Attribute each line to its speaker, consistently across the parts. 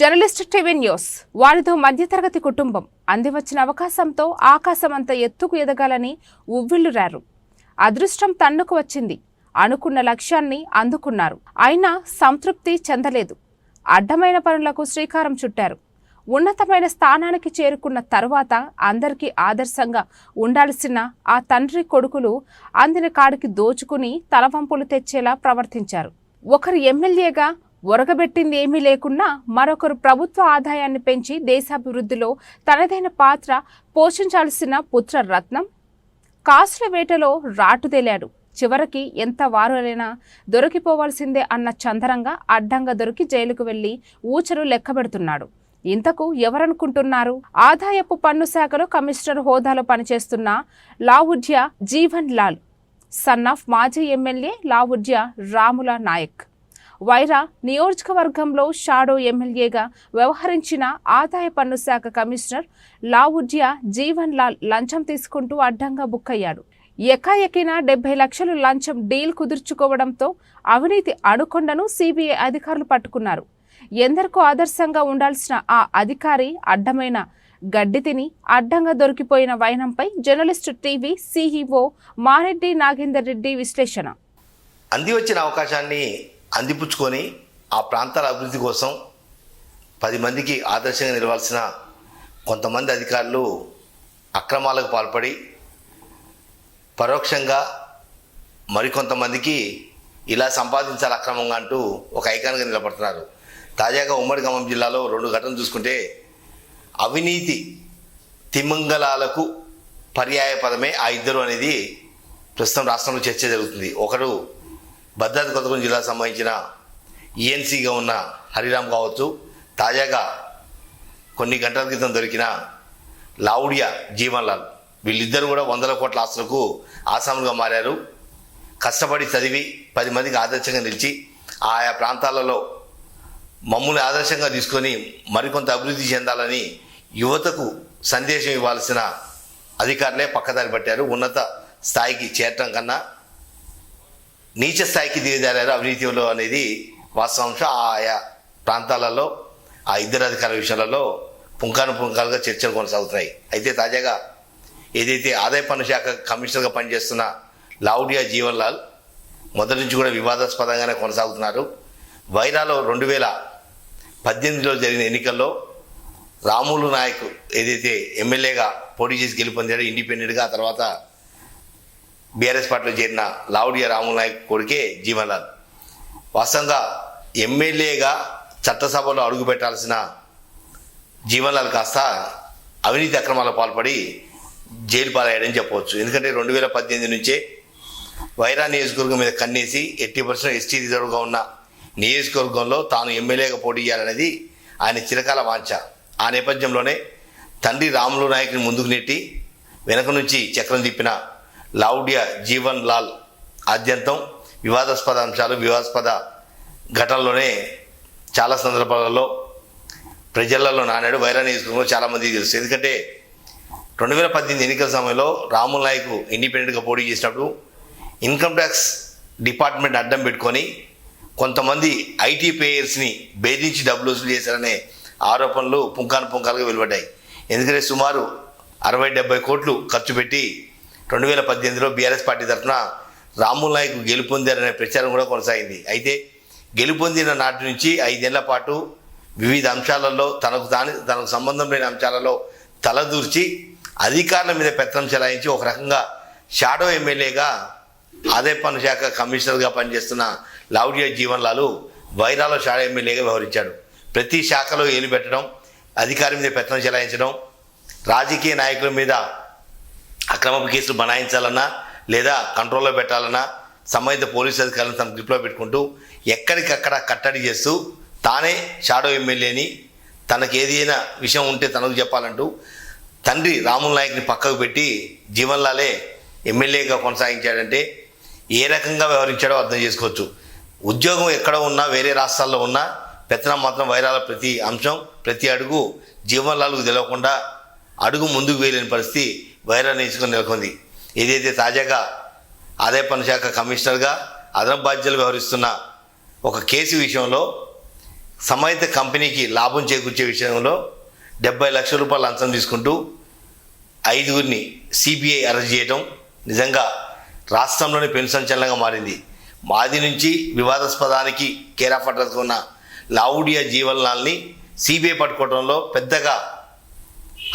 Speaker 1: Journalist TV news. వారితో మధ్యతరగతి కుటుంబం. అందివచ్చిన అవకాశంతో ఆకాశమంత ఎత్తుకు ఎదగాలని ఉవ్విళ్ళురారు అదృష్టం తన్నుకు వచ్చింది. అనుకున్న లక్ష్యాన్ని అందుకున్నారు. అయినా సంతృప్తి చెందలేదు. అడ్డమైన పనులకు శ్రీకారం చుట్టారు. ఉన్నతమైన స్థానానికి చేరుకున్న తరువాత అందరికీ ఆదర్శంగా ఉండాల్సిన ఆ తండ్రి కొడుకులు అందిన కాడికి దోచుకుని తలవంపులు తెచ్చేలా ప్రవర్తించారు. ఒకరు ఎమ్మెల్యేగా ఒరగబెట్టింది ఏమీ లేకున్నా మరొకరు ప్రభుత్వ ఆదాయాన్ని పెంచి దేశాభివృద్ధిలో తనదైన పాత్ర పోషించాల్సిన పుత్ర రత్నం కాసుల వేటలో రాటుదేలాడు చివరికి ఎంత వారులైనా దొరికిపోవాల్సిందే అన్న చందరంగా అడ్డంగా దొరికి జైలుకు వెళ్ళి ఊచరు లెక్కబెడుతున్నాడు. ఇంతకు ఎవరనుకుంటున్నారు? ఆదాయపు పన్ను శాఖలో కమిషనర్ హోదాలో పనిచేస్తున్న లావుడ్య జీవన్ లాల్ సన్ ఆఫ్ మాజీ ఎమ్మెల్యే లావుడ్య రాముల నాయక్. వైరా నియోజకవర్గంలో షాడో ఎమ్మెల్యేగా వ్యవహరించిన ఆదాయ పన్ను శాఖ కమిషనర్ లావుడ్యా జీవన్ లాల్ లంచం తీసుకుంటూ అడ్డంగా బుక్కయ్యాడు. ఎకాఎకిన డెబ్బై లక్షలు లంచం డీల్ కుదుర్చుకోవడంతో అవినీతి అణుకొండను సిబిఐ అధికారులు పట్టుకున్నారు. ఎందరికో ఆదర్శంగా ఉండాల్సిన ఆ అధికారి అడ్డమైన గడ్డి తిని అడ్డంగా దొరికిపోయిన వైనంపై journalist TV CEO Mareddy Nagender Reddy విశ్లేషణ.
Speaker 2: అంది వచ్చిన అవకాశాన్ని అందిపుచ్చుకొని ఆ ప్రాంతాల అభివృద్ధి కోసం పది మందికి ఆదర్శంగా నిలవాల్సిన కొంతమంది అధికారులు అక్రమాలకు పాల్పడి పరోక్షంగా మరికొంతమందికి ఇలా సంపాదించాలి అక్రమంగా అంటూ ఒక ఐకాన్గా నిలబడుతున్నారు. తాజాగా ఉమ్మడి ఖమ్మం జిల్లాలో రెండు ఘటనలు చూసుకుంటే అవినీతి తిమంగళాలకు పర్యాయ పదమే ఆ ఇద్దరు అనేది ప్రస్తుతం రాష్ట్రంలో చర్చ జరుగుతుంది. ఒకడు భద్రాద్రి కొత్తగూడెం జిల్లాకు సంబంధించిన ఈఎన్సీగా ఉన్న హరిరామ్ కావచ్చు తాజాగా కొన్ని గంటల క్రితం దొరికిన లావుడియా జీవన్ లాల్ వీళ్ళిద్దరూ కూడా వందల కోట్ల ఆస్తులకు ఆసాములుగా మారారు. కష్టపడి చదివి పది మందికి ఆదర్శంగా నిలిచి ఆయా ప్రాంతాలలో మమ్మల్ని ఆదర్శంగా తీసుకొని మరికొంత అభివృద్ధి చెందాలని యువతకు సందేశం ఇవ్వాల్సిన అధికారులే పక్కదారి పట్టారు. ఉన్నత స్థాయికి చేరటం కన్నా నీచ స్థాయికి దిగజారారు అవినీతిలో అనేది వాస్తవాంశం. ఆయా ప్రాంతాలలో ఆ ఇద్దరు అధికారుల విషయాలలో పుంకాను పుంకాలుగా చర్చలు కొనసాగుతున్నాయి. అయితే తాజాగా ఏదైతే ఆదాయ పన్ను శాఖ కమిషనర్గా పనిచేస్తున్న లావుడియా జీవన్ లాల్ మొదటి నుంచి కూడా వివాదాస్పదంగానే కొనసాగుతున్నారు. వైరాలో రెండు వేల పద్దెనిమిదిలో జరిగిన ఎన్నికల్లో రాములు నాయక్ ఏదైతే ఎమ్మెల్యేగా పోటీ చేసి గెలుపొందాడు ఇండిపెండెంట్గా ఆ తర్వాత బీఆర్ఎస్ పార్టీలో చేరిన లావుడియా రాములు నాయక్ కొడుకే జీవన్లాల్. వాస్తవంగా ఎమ్మెల్యేగా చట్టసభలో అడుగు పెట్టాల్సిన జీవన్లాల్ కాస్త అవినీతి అక్రమాలకు పాల్పడి జైలు పాలయ్యాడని చెప్పవచ్చు. ఎందుకంటే రెండు వేల పద్దెనిమిది నుంచే వైరా నియోజకవర్గం మీద కన్నేసి ఎయిటీ పర్సెంట్ ఎస్టీ రిజర్వ్గా ఉన్న నియోజకవర్గంలో తాను ఎమ్మెల్యేగా పోటీ చేయాలనేది ఆయన చిరకాల వాంఛ. ఆ నేపథ్యంలోనే తండ్రి రాములు నాయకుని ముందుకు నెట్టి వెనక నుంచి చక్రం తిప్పిన లావుడియా జీవన్ లాల్ ఆద్యంతం వివాదాస్పద అంశాలు వివాదాస్పద ఘటనలోనే చాలా సందర్భాలలో ప్రజలలో నానాడు వైరా నియోజకవర్గంలో చాలామందికి తెలుసు. ఎందుకంటే రెండు వేల పద్దెనిమిది ఎన్నికల సమయంలో రాముల్ నాయక్ ఇండిపెండెంట్గా పోటీ చేసినప్పుడు ఇన్కమ్ ట్యాక్స్ డిపార్ట్మెంట్ అడ్డం పెట్టుకొని కొంతమంది ఐటీ పేయర్స్ని బెదిరించి డబ్బులు వసూలు చేశారనే ఆరోపణలు పుంకాను పుంకాలుగా వెలువడ్డాయి. ఎందుకంటే సుమారు అరవై డెబ్బై కోట్లు ఖర్చు పెట్టి రెండు వేల పద్దెనిమిదిలో బీఆర్ఎస్ పార్టీ తరఫున రాముల్ నాయక్ గెలుపొందారనే ప్రచారం కూడా కొనసాగింది. అయితే గెలుపొందిన నాటి నుంచి ఐదేళ్ళ పాటు వివిధ అంశాలలో తనకు దాని తనకు సంబంధం లేని అంశాలలో తలదూర్చి అధికారుల మీద పెత్తనం చెలాయించి ఒక రకంగా షాడో ఎమ్మెల్యేగా ఆదాయ పన్ను శాఖ కమిషనర్గా పనిచేస్తున్న లావుడియా జీవన్లాలు వైరాలో షాడో ఎమ్మెల్యేగా వ్యవహరించాడు. ప్రతి శాఖలో ఏలు పెట్టడం అధికారి మీద పెత్తనం చెలాయించడం రాజకీయ నాయకుల మీద అక్రమపు కేసులు బనాయించాలన్నా లేదా కంట్రోల్లో పెట్టాలన్నా సంబంధిత పోలీసు అధికారులను తన గ్రిప్లో పెట్టుకుంటూ ఎక్కడికక్కడ కట్టడి చేస్తూ తానే షాడో ఎమ్మెల్యేని తనకు ఏదైనా విషయం ఉంటే తనకు చెప్పాలంటూ తండ్రి రాముల్ నాయక్ని పక్కకు పెట్టి జీవన్లాలే ఎమ్మెల్యేగా కొనసాగించాడంటే ఏ రకంగా వ్యవహరించాడో అర్థం చేసుకోవచ్చు. ఉద్యోగం ఎక్కడ ఉన్నా వేరే రాష్ట్రాల్లో ఉన్నా పెత్తనం మాత్రం వైరాల ప్రతి అంశం ప్రతి అడుగు జీవన్లాలకు తెలియకుండా అడుగు ముందుకు వేయలేని పరిస్థితి వైరల్ నియోజకవర్గం నెలకొంది ఏదైతే తాజాగా ఆదాయ పన్ను శాఖ కమిషనర్గా అదనపు బాధ్యతలు వ్యవహరిస్తున్న ఒక కేసు విషయంలో సమైత కంపెనీకి లాభం చేకూర్చే విషయంలో డెబ్బై లక్షల రూపాయలు లంచం తీసుకుంటూ ఐదుగురిని సిబిఐ అరెస్ట్ చేయడం నిజంగా రాష్ట్రంలోని పెను సంచలనంగా మారింది. మాది నుంచి వివాదాస్పదానికి కేరా పట్టుకున్న ఉన్న లావుడియా జీవనాల్ని సిబిఐ పట్టుకోవడంలో పెద్దగా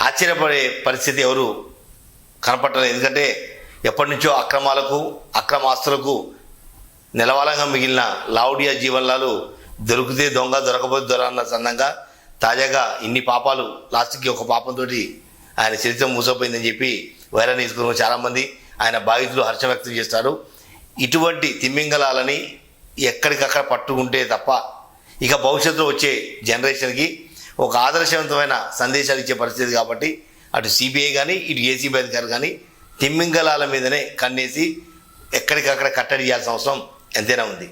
Speaker 2: ఆశ్చర్యపడే పరిస్థితి ఎవరు కనపట్టలేదు ఎందుకంటే ఎప్పటి నుంచో అక్రమాలకు అక్రమ ఆస్తులకు నిలవాలంగా మిగిలిన లావుడియా జీవన్లాలు దొరికితే దొంగ దొరకపోతే దొర అన్న సందంగా తాజాగా ఇన్ని పాపాలు లాస్ట్కి ఒక పాపంతో ఆయన చరిత్ర మూసపోయిందని చెప్పి వైరల్ తీసుకున్న చాలామంది ఆయన బాధితులు హర్షం వ్యక్తం చేస్తారు. ఇటువంటి తిమ్మింగలాలని ఎక్కడికక్కడ పట్టుకుంటే తప్ప ఇక భవిష్యత్తులో వచ్చే జనరేషన్కి ఒక ఆదర్శవంతమైన సందేశాలు ఇచ్చే పరిస్థితి కాబట్టి అటు సిబిఐ కానీ ఇటు ఏసీబీ అధికారులు కానీ తిమ్మింగలాల మీదనే కన్నేసి ఎక్కడికక్కడ కట్టడి చేయాల్సిన అవసరం ఎంతైనా ఉంది.